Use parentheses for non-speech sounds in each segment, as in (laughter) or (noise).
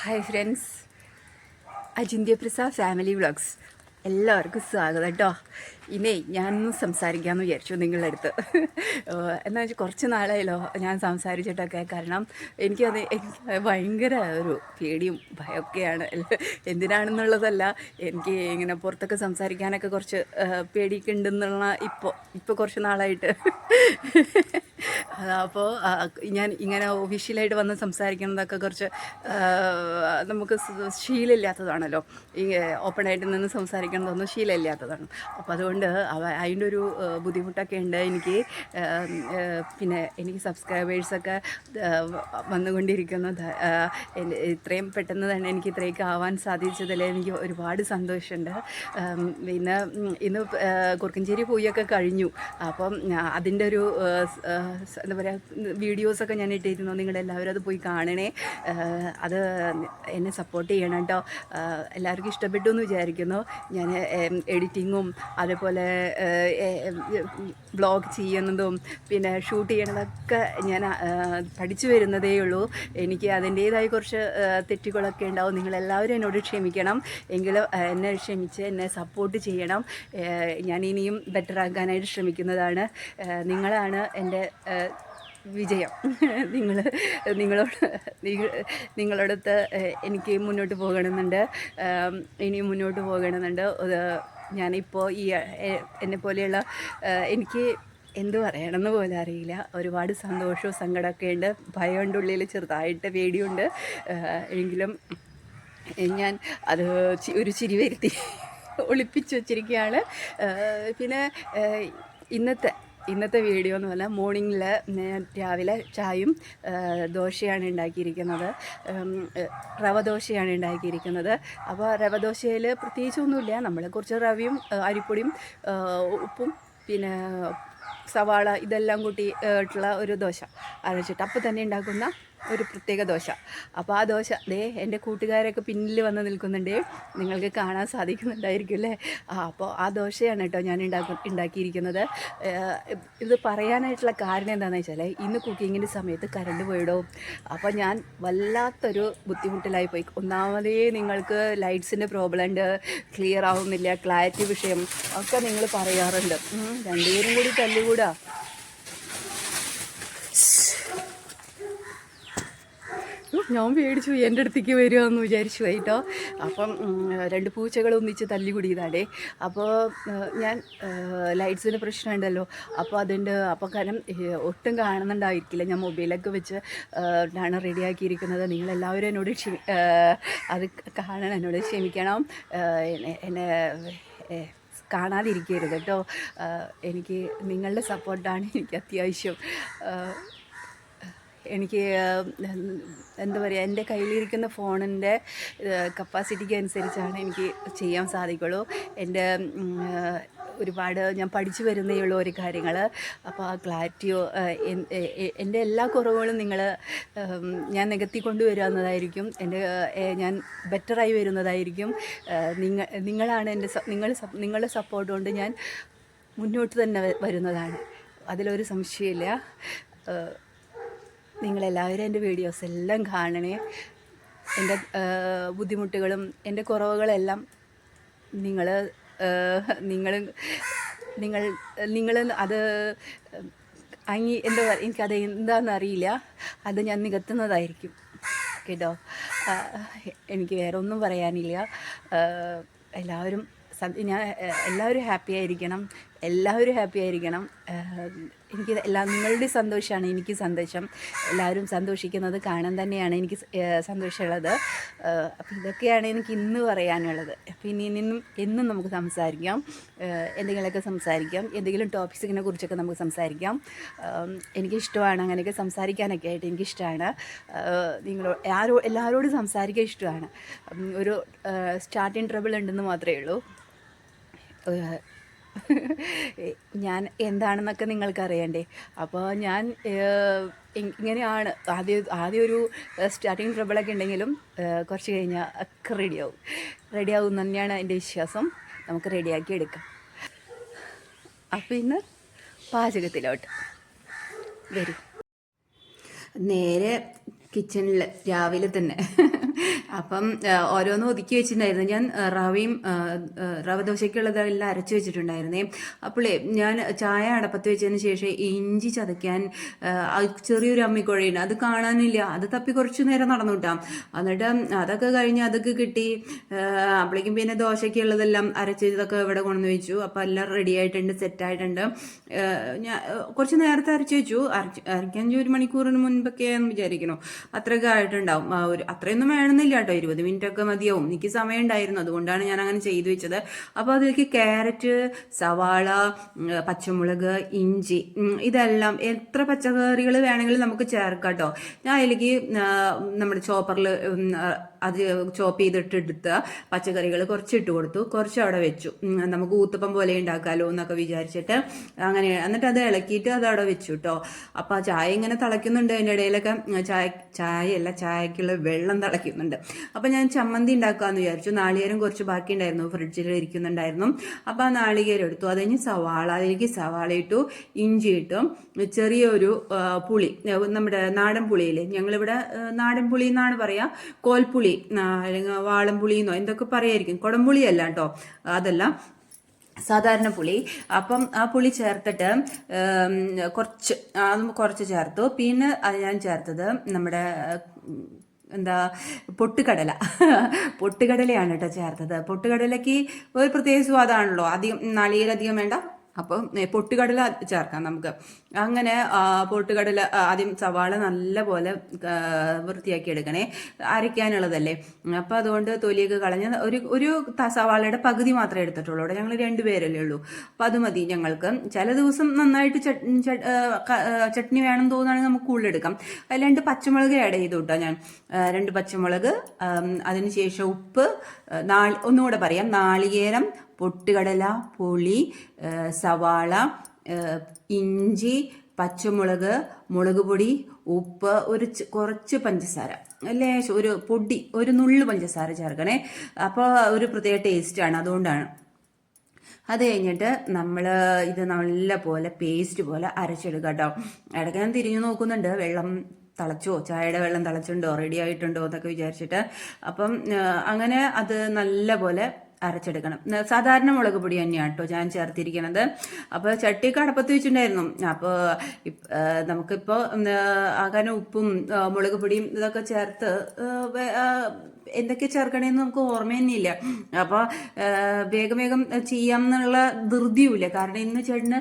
Hi friends Ajinthya Prasad family vlogs എല്ലാവർക്കും സ്വാഗതം കേട്ടോ ഇനി ഞാനൊന്ന് സംസാരിക്കാമെന്ന് വിചാരിച്ചു നിങ്ങളുടെ അടുത്ത്. എന്നാ വെച്ചാൽ കുറച്ച് നാളായല്ലോ ഞാൻ സംസാരിച്ചിട്ടൊക്കെ. കാരണം എനിക്കത് എനിക്ക് ഭയങ്കര ഒരു പേടിയും ഭയമൊക്കെയാണ് എന്തിനാണെന്നുള്ളതല്ല എനിക്ക് ഇങ്ങനെ പുറത്തൊക്കെ സംസാരിക്കാനൊക്കെ കുറച്ച് പേടിയൊക്കെ ഉണ്ടെന്നുള്ള ഇപ്പോൾ ഇപ്പോൾ കുറച്ച് നാളായിട്ട്. അപ്പോൾ ഞാൻ ഇങ്ങനെ ഒഫീഷ്യലായിട്ട് വന്ന് സംസാരിക്കുന്നതൊക്കെ കുറച്ച് നമുക്ക് ശീലമില്ലാത്തതാണല്ലോ. ഈ ഓപ്പണായിട്ട് നിന്ന് സംസാരിക്കുന്നതൊന്നും ശീലമില്ലാത്തതാണ്. അപ്പോൾ അതുകൊണ്ട് അവ അതിന്റെ ഒരു ബുദ്ധിമുട്ടൊക്കെ ഉണ്ട്. എനിക്ക് പിന്നെ എനിക്ക് സബ്സ്ക്രൈബേഴ്സൊക്കെ വന്നുകൊണ്ടിരിക്കുന്നു. ഇത്രയും പെട്ടെന്ന് തന്നെ എനിക്ക് ഇത്രയൊക്കെ ആവാൻ സാധിച്ചതിൽ എനിക്ക് ഒരുപാട് സന്തോഷമുണ്ട്. പിന്നെ ഇന്ന് കുറുക്കഞ്ചേരി പോയൊക്കെ കഴിഞ്ഞു. അപ്പം അതിന്റെ ഒരു എന്താ പറയുക വീഡിയോസൊക്കെ ഞാൻ ഇട്ടിരുന്നു. നിങ്ങളെല്ലാവരും അത് പോയി കാണണേ. അത് എന്നെ സപ്പോർട്ട് ചെയ്യണം കേട്ടോ. എല്ലാവർക്കും ഇഷ്ടപ്പെട്ടു എന്ന് വിചാരിക്കുന്നു. ഞാൻ എഡിറ്റിങ്ങും അതേപോലെ വ്ളോഗ് ചെയ്യുന്നതും പിന്നെ ഷൂട്ട് ചെയ്യണതൊക്കെ ഞാൻ പഠിച്ചു വരുന്നതേ ഉള്ളൂ. എനിക്ക് അതിന്റേതായ കുറച്ച് തെറ്റുകളൊക്കെ ഉണ്ടാവും. നിങ്ങളെല്ലാവരും എന്നോട് ക്ഷമിക്കണം. എങ്കിലും എന്നെ ക്ഷമിച്ച് എന്നെ സപ്പോർട്ട് ചെയ്യണം. ഞാൻ ഇനിയും ബെറ്റർ ആക്കാനായിട്ട് ശ്രമിക്കുന്നതാണ്. നിങ്ങളാണ് എന്റെ വിജയം. (laughs) നിങ്ങൾ നിങ്ങളോട് നിങ്ങളോടൊത്ത് എനിക്ക് മുന്നോട്ട് പോകണമെന്നുണ്ട്. ഇനിയും മുന്നോട്ട് പോകണമെന്നുണ്ട്. ഞാനിപ്പോൾ ഈ എന്നെ പോലെയുള്ള എനിക്ക് എന്ത് പറയണമെന്ന് പോലും അറിയില്ല. ഒരുപാട് സന്തോഷവും സങ്കടമൊക്കെ ഉണ്ട്. ഭയമുണ്ട് ഉള്ളിൽ ചെറുതായിട്ട് പേടിയുണ്ട്. എങ്കിലും ഞാൻ അത് ഒരു ചിരി വരുത്തി ഒളിപ്പിച്ചു വച്ചിരിക്കുകയാണ്. പിന്നെ ഇന്നത്തെ ഇന്നത്തെ വീഡിയോ എന്ന് പറഞ്ഞാൽ മോർണിംഗിൽ രാവിലെ ചായയും ദോശയാണ് ഉണ്ടാക്കിയിരിക്കുന്നത്. റവ ദോശയാണ് ഉണ്ടാക്കിയിരിക്കുന്നത്. അപ്പോൾ റവ ദോശയിൽ പ്രത്യേകിച്ചൊന്നുമില്ല. നമ്മൾ കുറച്ച് റവയും അരിപ്പൊടിയും ഉപ്പും പിന്നെ സവാള ഇതെല്ലാം കൂട്ടി ഇട്ടുള്ള ഒരു ദോശ അരച്ചിട്ട് അപ്പം തന്നെ ഉണ്ടാക്കുന്ന ഒരു പ്രത്യേക ദോശ. അപ്പോൾ ആ ദോശ ദേ എന്റെ കൂട്ടുകാരൊക്കെ പിന്നിൽ വന്ന് നിൽക്കുന്നുണ്ട്. നിങ്ങൾക്ക് കാണാൻ സാധിക്കുന്നുണ്ടായിരിക്കും അല്ലേ? ആ അപ്പോൾ ആ ദോശയാണ് കേട്ടോ ഞാൻ ഉണ്ടാക്കി ഉണ്ടാക്കിയിരിക്കുന്നത് ഇത് പറയാനായിട്ടുള്ള കാരണം എന്താണെന്ന് വെച്ചാൽ ഇന്ന് കുക്കിങ്ങിന്റെ സമയത്ത് കറണ്ട് പോയിടും. അപ്പോൾ ഞാൻ വല്ലാത്തൊരു ബുദ്ധിമുട്ടിലായി പോയി. ഒന്നാമതേ നിങ്ങൾക്ക് ലൈറ്റ്സിന്റെ പ്രോബ്ലം ഉണ്ട് ക്ലിയർ ആവുന്നില്ല ക്ലാരിറ്റി വിഷയം ഒക്കെ നിങ്ങൾ പറയാറുണ്ട്. രണ്ടുപേരും കൂടി തല്ലുകൂടാ. ഞാൻ പേടിച്ചു എന്റെ അടുത്തേക്ക് വരുമെന്ന് വിചാരിച്ചു കേട്ടോ. അപ്പം രണ്ട് പൂച്ചകൾ ഒന്നിച്ച് തല്ലി അപ്പോൾ ഞാൻ ലൈറ്റ്സിന് പ്രശ്നമുണ്ടല്ലോ. അപ്പോൾ അതിന്റെ അപ്പോൾ കാരണം ഒട്ടും കാണുന്നുണ്ടായിരിക്കില്ല. ഞാൻ മൊബൈലൊക്കെ വെച്ച് ആണ് റെഡിയാക്കിയിരിക്കുന്നത്. നിങ്ങളെല്ലാവരും എന്നോട് ക്ഷമി അത് കാണണം എന്നോട് ക്ഷമിക്കണം. എന്നെ- കാണാതിരിക്കരുത് കേട്ടോ. എനിക്ക് നിങ്ങളുടെ സപ്പോർട്ടാണ് എനിക്ക് അത്യാവശ്യം. എനിക്ക് എന്താ പറയുക എന്റെ കയ്യിലിരിക്കുന്ന ഫോണിന്റെ കപ്പാസിറ്റിക്ക് അനുസരിച്ചാണ് എനിക്ക് ചെയ്യാൻ സാധിക്കുള്ളൂ. എന്റെ ഒരുപാട് ഞാൻ പഠിച്ചു വരുന്നേ ഉള്ളൂ ഒരു കാര്യങ്ങൾ. അപ്പോൾ ആ ക്ലാരിറ്റിയോ എന്റെ എല്ലാ കുറവുകളും നിങ്ങൾ ഞാൻ നികത്തി കൊണ്ടുവരിക എന്നതായിരിക്കും എന്റെ ഞാൻ ബെറ്ററായി വരുന്നതായിരിക്കും. നിങ്ങൾ നിങ്ങളാണ് എന്റെ നിങ്ങൾ നിങ്ങളുടെ സപ്പോർട്ട് കൊണ്ട് ഞാൻ മുന്നോട്ട് തന്നെ വരുന്നതാണ്. അതിലൊരു സംശയമില്ല. നിങ്ങളെല്ലാവരും എന്റെ വീഡിയോസ് എല്ലാം കാണണേ. എന്റെ ബുദ്ധിമുട്ടുകളും എന്റെ കുറവുകളെല്ലാം നിങ്ങൾ നിങ്ങൾ നിങ്ങൾ നിങ്ങൾ അത് അങ്ങി എന്താ പറയുക എനിക്കത് എന്താണെന്ന് അറിയില്ല. അത് ഞാൻ നികത്തുന്നതായിരിക്കും. കേട്ടോ? എനിക്ക് വേറെ ഒന്നും പറയാനില്ല എല്ലാവരും ഞാൻ എല്ലാവരും ഹാപ്പി ആയിരിക്കണം. എല്ലാവരും ഹാപ്പി ആയിരിക്കണം. എനിക്ക് എല്ലാ നിങ്ങളുടെ സന്തോഷമാണ് എനിക്ക് സന്തോഷം. എല്ലാവരും സന്തോഷിക്കുന്നത് കാണാൻ തന്നെയാണ് എനിക്ക് സന്തോഷമുള്ളത്. അപ്പം അപ്പോൾ ഇതൊക്കെയാണ് എനിക്ക് ഇന്ന് പറയാനുള്ളത്. അപ്പോൾ ഇനി നിന്നും എന്നും നമുക്ക് സംസാരിക്കാം. എന്തെങ്കിലുമൊക്കെ സംസാരിക്കാം. എന്തെങ്കിലും ടോപ്പിക്സിനെ കുറിച്ചൊക്കെ നമുക്ക് സംസാരിക്കാം. എനിക്ക് എനിക്കിഷ്ടമാണ് അങ്ങനെയൊക്കെ സംസാരിക്കാനൊക്കെ ആയിട്ട് എനിക്കിഷ്ടമാണ്. നിങ്ങൾ ആരോ എല്ലാവരോടും സംസാരിക്കാൻ ഇഷ്ടമാണ്. ഒരു സ്റ്റാർട്ടിങ് ട്രബിൾ ഉണ്ടെന്ന് മാത്രമേ ഉള്ളൂ. (laughs) ഞാൻ എന്താണെന്നൊക്കെ നിങ്ങൾക്ക് അറിയണ്ടേ അപ്പോൾ ഞാൻ ഇങ്ങനെയാണ്. ആദ്യം ആദ്യം ഒരു സ്റ്റാർട്ടിങ് ട്രബിളൊക്കെ ഉണ്ടെങ്കിലും കുറച്ച് കഴിഞ്ഞാൽ ഒക്കെ റെഡിയാവും റെഡിയാവും എന്ന് തന്നെയാണ് എന്റെ വിശ്വാസം. നമുക്ക് റെഡിയാക്കി എടുക്കാം. അപ്പോൾ ഇന്ന് പാചകത്തിലോട്ട് വരും. നേരെ കിച്ചണിൽ രാവിലെ തന്നെ. (laughs) അപ്പം ഓരോന്ന് ഒതുക്കി വെച്ചിട്ടുണ്ടായിരുന്നു. ഞാൻ റവയും റവ ദോശയ്ക്കുള്ളതെല്ലാം അരച്ചു വെച്ചിട്ടുണ്ടായിരുന്നേ. അപ്പോളേ ഞാൻ ചായ അടപ്പത്ത് വെച്ചതിന് ശേഷം ഇഞ്ചി ചതയ്ക്കാൻ ചെറിയൊരു അമ്മിക്കുഴയുണ്ട് അത് കാണാനില്ല. അത് തപ്പി കുറച്ചു നേരം നടന്നു കിട്ടാം എന്നിട്ട് അതൊക്കെ കഴിഞ്ഞ് അതൊക്കെ കിട്ടി. അപ്പോഴേക്കും പിന്നെ ദോശയ്ക്കുള്ളതെല്ലാം അരച്ചതൊക്കെ ഇവിടെ കൊണ്ടുവന്ന് വെച്ചു. അപ്പം എല്ലാം റെഡി ആയിട്ടുണ്ട് സെറ്റ് ആയിട്ടുണ്ട്. ഞാൻ കുറച്ച് നേരത്തെ അരച്ചു വെച്ചു. അരയ്ക്കാൻ ഒരു മണിക്കൂറിന് മുൻപൊക്കെയാന്ന് വിചാരിക്കുന്നു. അത്രയൊക്കെ ആയിട്ടുണ്ടാവും. ഒരു അത്രയൊന്നും വേണമെന്നില്ല. കേട്ടോ ഇരുപത് മിനിറ്റ് ഒക്കെ മതിയാവും. എനിക്ക് സമയം ഉണ്ടായിരുന്നു അതുകൊണ്ടാണ് ഞാൻ അങ്ങനെ ചെയ്തു വെച്ചത്. അപ്പോൾ അതിലേക്ക് ക്യാരറ്റ് സവാള പച്ചമുളക് ഇഞ്ചി ഇതെല്ലാം എത്ര പച്ചക്കറികൾ വേണമെങ്കിലും നമുക്ക് ചേർക്കാം കേട്ടോ. ഞാൻ അതിലേക്ക് നമ്മുടെ ചോപ്പറിൽ അത് ചോപ്പ് ചെയ്തിട്ട് എടുത്ത പച്ചക്കറികൾ കുറച്ച് ഇട്ട് കൊടുത്തു. കുറച്ച് അവിടെ വെച്ചു. നമുക്ക് ഊത്തപ്പം പോലെ ഉണ്ടാക്കാമല്ലോ എന്നൊക്കെ വിചാരിച്ചിട്ട് അങ്ങനെ എന്നിട്ട് അത് ഇളക്കിയിട്ട് അത് അവിടെ വെച്ചു കേട്ടോ. അപ്പോൾ ആ ചായ ഇങ്ങനെ തിളയ്ക്കുന്നുണ്ട് അതിന്റെ ഇടയിലൊക്കെ. ചായ ചായയല്ല ചായക്കുള്ള വെള്ളം തിളയ്ക്കുന്നുണ്ട്. അപ്പോൾ ഞാൻ ചമ്മന്തി ഉണ്ടാക്കാമെന്ന് വിചാരിച്ചു. നാളികേരം കുറച്ച് ബാക്കി ഉണ്ടായിരുന്നു ഫ്രിഡ്ജിൽ ഇരിക്കുന്നുണ്ടായിരുന്നു. അപ്പോൾ ആ നാളികേരം എടുത്തു. അത് കഴിഞ്ഞ് സവാള അതിലേക്ക് സവാള ഇട്ടു ഇഞ്ചി ഇട്ടു ചെറിയൊരു പുളി നമ്മുടെ നാടൻ പുളിയില്ലേ? ഞങ്ങളിവിടെ നാടൻ പുളി എന്നാണ് പറയുക കോൽപ്പുളി അല്ലെങ്കിൽ വാളൻപുളി എന്നോ എന്തൊക്കെ പറയായിരിക്കും. കുടംപുളി അല്ല കേട്ടോ. അതല്ല. സാധാരണ പുളി. അപ്പം ആ പുളി ചേർത്തിട്ട് കുറച്ച് കുറച്ച് ചേർത്തു. പിന്നെ ഞാൻ ചേർത്തത് നമ്മുടെ എന്താ പൊട്ടുകടല. പൊട്ടുകടലയാണ് കേട്ടോ ചേർത്തത്. പൊട്ടുകടലയ്ക്ക് ഒരു പ്രത്യേക സ്വാദാണല്ലോ. അധികം നാളികേരധികം വേണ്ട. അപ്പം പൊട്ടുകടല ചേർക്കാം നമുക്ക്. അങ്ങനെ പൊട്ടുകടല ആദ്യം സവാള നല്ലപോലെ വൃത്തിയാക്കി എടുക്കണേ. അരയ്ക്കാനുള്ളതല്ലേ. അപ്പം അതുകൊണ്ട് തൊലിയൊക്കെ കളഞ്ഞ് ഒരു ഒരു സവാളയുടെ പകുതി മാത്രമേ എടുത്തിട്ടുള്ളൂ. ഇവിടെ ഞങ്ങൾ രണ്ടുപേരല്ലേ ഉള്ളൂ. അപ്പം അത് മതി ഞങ്ങൾക്ക്. ചില ദിവസം നന്നായിട്ട് ചട്നി വേണം തോന്നുകയാണെങ്കിൽ നമുക്ക് കൂടുതലെടുക്കാം രണ്ട് പച്ചമുളക് ആഡ് ചെയ്തു കേട്ടോ ഞാൻ. രണ്ട് പച്ചമുളക് അതിനുശേഷം ഉപ്പ് നാ ഒന്നുകൂടെ പറയാം. നാളികേരം പൊട്ടുകടല പുളി സവാള ഇഞ്ചി പച്ചമുളക് മുളക് പൊടി ഉപ്പ് ഒരു കുറച്ച് പഞ്ചസാര. അല്ലേ? ഒരു പൊടി ഒരു നുള്ളു പഞ്ചസാര ചേർക്കണേ. അപ്പോൾ ഒരു പ്രത്യേക ടേസ്റ്റാണ് അതുകൊണ്ടാണ്. അത് കഴിഞ്ഞിട്ട് നമ്മൾ ഇത് നല്ല പോലെ പേസ്റ്റ് പോലെ അരച്ചെടുക്കുക കേട്ടോ ഇടയ്ക്ക് ഞാൻ തിരിഞ്ഞു നോക്കുന്നുണ്ട്. വെള്ളം തിളച്ചോ? ചായയുടെ വെള്ളം തിളച്ചിട്ടുണ്ടോ? റെഡി ആയിട്ടുണ്ടോ? എന്നൊക്കെ വിചാരിച്ചിട്ട്. അപ്പം അങ്ങനെ അത് നല്ല പോലെ അരച്ചെടുക്കണം. സാധാരണ മുളക് പൊടി തന്നെയാണ് കേട്ടോ ഞാൻ ചേർത്തിരിക്കുന്നത് അപ്പോൾ ചട്ടി കടപ്പത്ത് വെച്ചിട്ടുണ്ടായിരുന്നു. അപ്പോൾ നമുക്കിപ്പോൾ ആകാനും ഉപ്പും മുളക് പൊടിയും ഇതൊക്കെ ചേർത്ത് എന്തൊക്കെ ചേർക്കണേന്ന് നമുക്ക് ഓർമ്മ തന്നെയില്ല അപ്പോൾ വേഗം വേഗം ചെയ്യാം എന്നുള്ള ധൃതിയുമില്ല. കാരണം ഇന്ന് ചേട്ടന്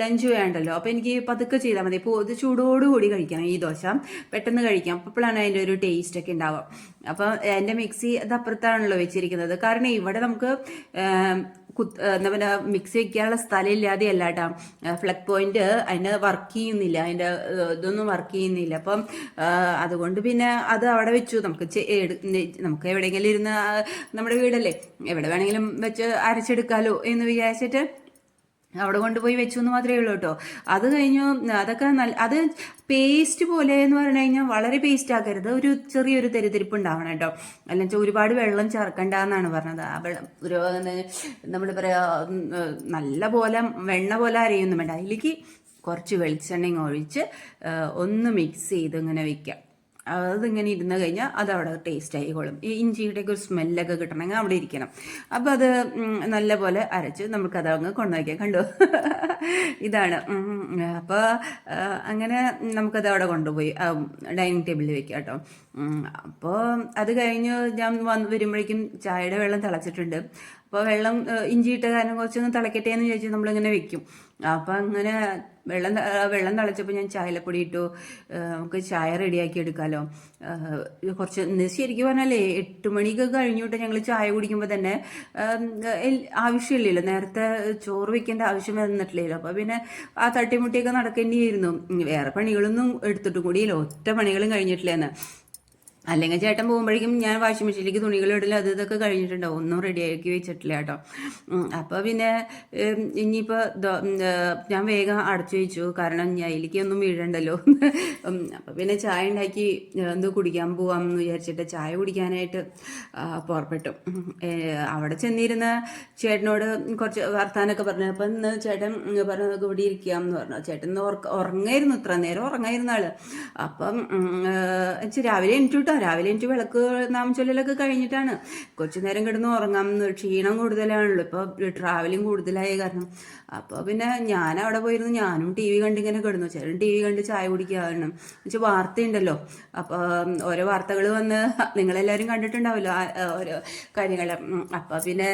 ലഞ്ച് വേണ്ടല്ലോ. അപ്പോൾ എനിക്ക് പതുക്കെ ചെയ്താൽ മതി. ഇപ്പോൾ ഇത് ചൂടോടുകൂടി കഴിക്കണം ഈ ദോശ. പെട്ടെന്ന് കഴിക്കാം. അപ്പോഴാണ് അതിന്റെ ഒരു ടേസ്റ്റ് ഒക്കെ ഉണ്ടാവുക. അപ്പോൾ എന്റെ മിക്സി അത് അപ്പുറത്താണല്ലോ വെച്ചിരിക്കുന്നത്. കാരണം ഇവിടെ നമുക്ക് കുത്ത് എന്താ പറയുക മിക്സി വെക്കാനുള്ള സ്ഥലം ഇല്ലാതെ അല്ല കേട്ടോ ഫ്ലക് പോയിന്റ് അതിന് വർക്ക് ചെയ്യുന്നില്ല. അതിന്റെ ഏഹ്, ഇതൊന്നും വർക്ക് ചെയ്യുന്നില്ല. അപ്പം അതുകൊണ്ട് പിന്നെ അത് അവിടെ വെച്ചു. നമുക്ക് നമുക്ക് എവിടെയെങ്കിലും ഇരുന്ന് നമ്മുടെ വീടല്ലേ? എവിടെ വേണമെങ്കിലും വെച്ച് അരച്ചെടുക്കാലോ എന്ന് വിചാരിച്ചിട്ട് അവിടെ കൊണ്ടുപോയി വെച്ചു എന്ന് മാത്രമേ ഉള്ളൂ കേട്ടോ. അത് കഴിഞ്ഞു അതൊക്കെ നല്ല അത് പേസ്റ്റ് പോലെ എന്ന് പറഞ്ഞു കഴിഞ്ഞാൽ വളരെ പേസ്റ്റ് ആക്കരുത്. ഒരു ചെറിയൊരു തെരുതിരിപ്പ് ഉണ്ടാവണം കേട്ടോ. അല്ല വെച്ചാൽ ഒരുപാട് വെള്ളം ചേർക്കണ്ട എന്നാണ് പറഞ്ഞത്. ആ വെള്ളം ഒരു നമ്മൾ പറയാ നല്ല പോലെ വെണ്ണ പോലെ അരയൊന്നും വേണ്ട. അതിലേക്ക് കുറച്ച് വെളിച്ചെണ്ണയും ഒഴിച്ച് ഒന്ന് മിക്സ് ചെയ്ത് ഇങ്ങനെ വെക്കാം. അതിങ്ങനെ ഇരുന്ന് കഴിഞ്ഞാൽ അത് അവിടെ ടേസ്റ്റ് ആയിക്കോളും. ഈ ഇഞ്ചിയുടെ ഒക്കെ ഒരു സ്മെല്ലൊക്കെ കിട്ടണമെങ്കിൽ അവിടെ ഇരിക്കണം. അപ്പോൾ അത് നല്ലപോലെ നല്ല പോലെ അരച്ച് നമുക്കത് അങ്ങ് കൊണ്ടുവയ്ക്കാം കണ്ടു? (laughs) ഇതാണ്. അപ്പോൾ അങ്ങനെ നമുക്കത് അവിടെ കൊണ്ടുപോയി. ഡൈനിങ് ടേബിളിൽ വെക്കാം കേട്ടോ. അപ്പോൾ അത് കഴിഞ്ഞ് ഞാൻ വന്ന് വരുമ്പോഴേക്കും ചായയുടെ വെള്ളം തിളച്ചിട്ടുണ്ട്. അപ്പോൾ വെള്ളം ഇഞ്ചിയിട്ട കാരണം കുറച്ചൊന്ന് തിളക്കട്ടെ എന്ന് ചോദിച്ചാൽ നമ്മളിങ്ങനെ വെക്കും. അപ്പം അങ്ങനെ വെള്ളം വെള്ളം തിളച്ചപ്പോൾ ഞാൻ ചായലപ്പൊടി ഇട്ടു. നമുക്ക് ചായ റെഡിയാക്കി എടുക്കാമല്ലോ കുറച്ച് ശരിക്കും പറഞ്ഞാലേ എട്ട് മണിക്ക് കഴിഞ്ഞിട്ട് ഞങ്ങൾ ചായ കുടിക്കുമ്പോൾ തന്നെ ആവശ്യമില്ലല്ലോ. നേരത്തെ ചോറ് വെക്കേണ്ട ആവശ്യം വന്നിട്ടില്ലല്ലോ. അപ്പോൾ പിന്നെ ആ തട്ടിമുട്ടിയൊക്കെ നടക്കേണ്ടിയിരുന്നു വേറെ പണികളൊന്നും എടുത്തിട്ടും കൂടിയില്ല. ഒറ്റ പണികളും കഴിഞ്ഞിട്ടില്ലെന്ന് അല്ലെങ്കിൽ ചേട്ടൻ പോകുമ്പോഴേക്കും ഞാൻ വാഷിംഗ് മെഷീനിലേക്ക് തുണികൾ ഇടൽ അത് ഇതൊക്കെ കഴിഞ്ഞിട്ടുണ്ടാവും. ഒന്നും റെഡിയാക്കി വെച്ചിട്ടില്ല കേട്ടോ. അപ്പോൾ പിന്നെ ഇനിയിപ്പോൾ ഞാൻ വേഗം അടച്ചു വെച്ചു. കാരണം ഞാൻ അതിലേക്ക് ഒന്നും വീഴണ്ടല്ലോ. അപ്പോൾ പിന്നെ ചായ ഉണ്ടാക്കി എന്ത് കുടിക്കാൻ പോവാം എന്ന് വിചാരിച്ചിട്ട് ചായ കുടിക്കാനായിട്ട് പുറപ്പെട്ടു. അവിടെ ചെന്നിരുന്ന ചേട്ടനോട് കുറച്ച് വർത്താനൊക്കെ പറഞ്ഞു. അപ്പം ഇന്ന് ചേട്ടൻ പറഞ്ഞു ഇവിടെ ഇരിക്കാം എന്ന് പറഞ്ഞു. ചേട്ടൻ ഉറങ്ങായിരുന്നു. ഇത്ര നേരം ഉറങ്ങായിരുന്ന അപ്പം രാവിലെ കേട്ടോ രാവിലെ എനിക്ക് വിളക്ക് നാം ചൊല്ലലൊക്കെ കഴിഞ്ഞിട്ടാണ്. കുറച്ചു നേരം കിടന്ന് ഉറങ്ങാം ക്ഷീണം കൂടുതലാണല്ലോ. ഇപ്പോൾ ട്രാവലിംഗ് കൂടുതലായ കാരണം. അപ്പോൾ പിന്നെ ഞാൻ അവിടെ പോയിരുന്നു ഞാനും ടി വി കണ്ടിങ്ങനെ കിടന്നു. ചേട്ടൻ ടി വി കണ്ട് ചായ കുടിക്കാറുണ്ട് പക്ഷെ വാർത്തയുണ്ടല്ലോ. അപ്പോൾ ഓരോ വാർത്തകൾ വന്ന് നിങ്ങളെല്ലാവരും കണ്ടിട്ടുണ്ടാവല്ലോ ഓരോ കാര്യങ്ങൾ. അപ്പോൾ പിന്നെ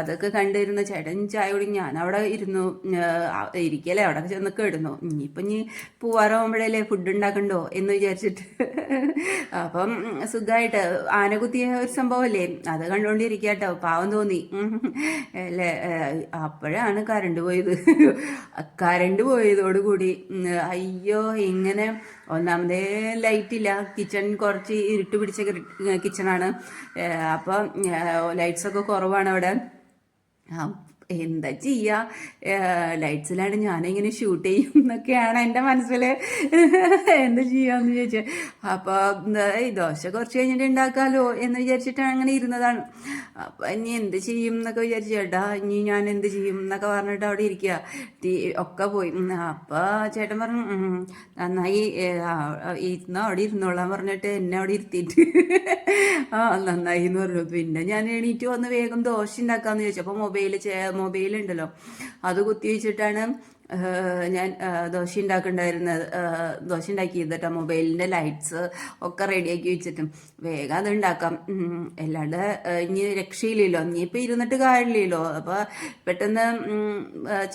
അതൊക്കെ കണ്ടിരുന്നു ചേട്ടൻ ചായ കുടി ഞാൻ അവിടെ ഇരുന്നു ഇരിക്കലേ അവിടെ ചെന്ന് കിടന്നു. ഇനിയിപ്പം ഇനി പൂവാറാകുമ്പോഴല്ലേ ഫുഡ് ഉണ്ടാക്കണ്ടോ എന്ന് വിചാരിച്ചിട്ട്. (laughs) അപ്പം സുഖമായിട്ട് ആനകുത്തിയ ഒരു സംഭവമല്ലേ അത് കണ്ടുകൊണ്ടിരിക്കുക കേട്ടോ പാവം തോന്നി. അല്ലേ? അപ്പോഴാണ് കറണ്ട് പോയത്. കറണ്ട് പോയതോടുകൂടി അയ്യോ ഇങ്ങനെ ഒന്നാമതേ ലൈറ്റ് ഇല്ല കിച്ചൺ കുറച്ച് ഇരുട്ട് പിടിച്ച കിച്ചണാണ്. അപ്പം ലൈറ്റ്സ് ഒക്കെ കുറവാണ് അവിടെ. എന്താ ചെയ്യുക ലൈറ്റ്സിലാണ് ഞാനിങ്ങനെ ഷൂട്ട് ചെയ്യും എന്നൊക്കെയാണ് എന്റെ മനസ്സിൽ എന്താ ചെയ്യാന്ന് ചോദിച്ചത് അപ്പോൾ ഈ ദോശ കുറച്ച് കഴിഞ്ഞിട്ട് ഉണ്ടാക്കാമല്ലോ എന്ന് വിചാരിച്ചിട്ടാണ് അങ്ങനെ ഇരുന്നതാണ്. അപ്പം ഇനി എന്ത് ചെയ്യും എന്നൊക്കെ വിചാരിച്ചു ചേട്ടാ ഇനി ഞാൻ എന്ത് ചെയ്യും എന്നൊക്കെ പറഞ്ഞിട്ട് അവിടെ ഇരിക്കുക തീ ഒക്കെ പോയി. അപ്പോൾ ചേട്ടൻ പറഞ്ഞു "ഉം, നന്നായി ഇരുന്ന അവിടെ ഇരുന്നോളാൻ പറഞ്ഞിട്ട് എന്നെ അവിടെ ഇരുത്തിയിട്ട്. ആ നന്നായി എന്ന് പറഞ്ഞു. പിന്നെ ഞാൻ എണീറ്റ് വന്ന് വേഗം ദോശ ഉണ്ടാക്കാന്ന് ചോദിച്ചു. അപ്പോൾ മൊബൈൽ മൊബൈൽ ഉണ്ടല്ലോ അത് കുത്തി വെച്ചിട്ടാണ് ഞാൻ ദോശ ഉണ്ടാക്കണ്ടായിരുന്നത്. ദോശ ഉണ്ടാക്കിയത് കേട്ടോ മൊബൈലിന്റെ ലൈറ്റ്സ് ഒക്കെ റെഡിയാക്കി വെച്ചിട്ടും. വേഗം അത് ഉണ്ടാക്കാം. അല്ലാണ്ട് ഇനി രക്ഷയില്ലല്ലോ. ഇനിയിപ്പോൾ ഇരുന്നിട്ട് കാര്യമില്ലല്ലോ. അപ്പോൾ പെട്ടെന്ന്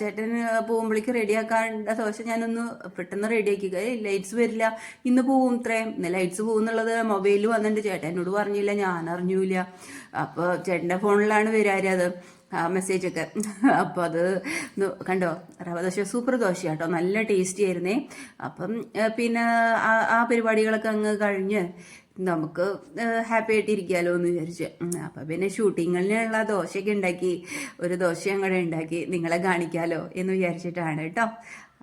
ചേട്ടൻ പോകുമ്പോഴേക്ക് റെഡിയാക്കാണ്ട ദോശ ഞാനൊന്ന് പെട്ടെന്ന് റെഡിയാക്കി ലൈറ്റ്സ് വരില്ല. ഇന്ന് പോവും ഇത്രയും. ലൈറ്റ്സ് പോകും എന്നുള്ളത് മൊബൈലിൽ വന്നിട്ടുണ്ട് ചേട്ടൻ എന്നോട് പറഞ്ഞില്ല. ഞാൻ അറിഞ്ഞൂല അപ്പോൾ ചേട്ടന്റെ ഫോണിലാണ് വരാറ് അത്. മെസ്സേജൊക്കെ അപ്പോൾ അത് കണ്ടോ? റവ ദോശ സൂപ്പർ ദോശ കേട്ടോ നല്ല ടേസ്റ്റി ആയിരുന്നേ. അപ്പം പിന്നെ ആ പരിപാടികളൊക്കെ അങ്ങ് കഴിഞ്ഞ് നമുക്ക് ഹാപ്പി ആയിട്ട് എന്ന് വിചാരിച്ചു. അപ്പം പിന്നെ ഷൂട്ടിങ്ങിനുള്ള ദോശയൊക്കെ ഉണ്ടാക്കി ഒരു ദോശ അങ്ങനെ ഉണ്ടാക്കി നിങ്ങളെ കാണിക്കാമല്ലോ എന്ന് വിചാരിച്ചിട്ടാണ് കേട്ടോ.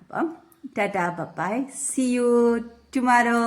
അപ്പം tata bye bye. See you tomorrow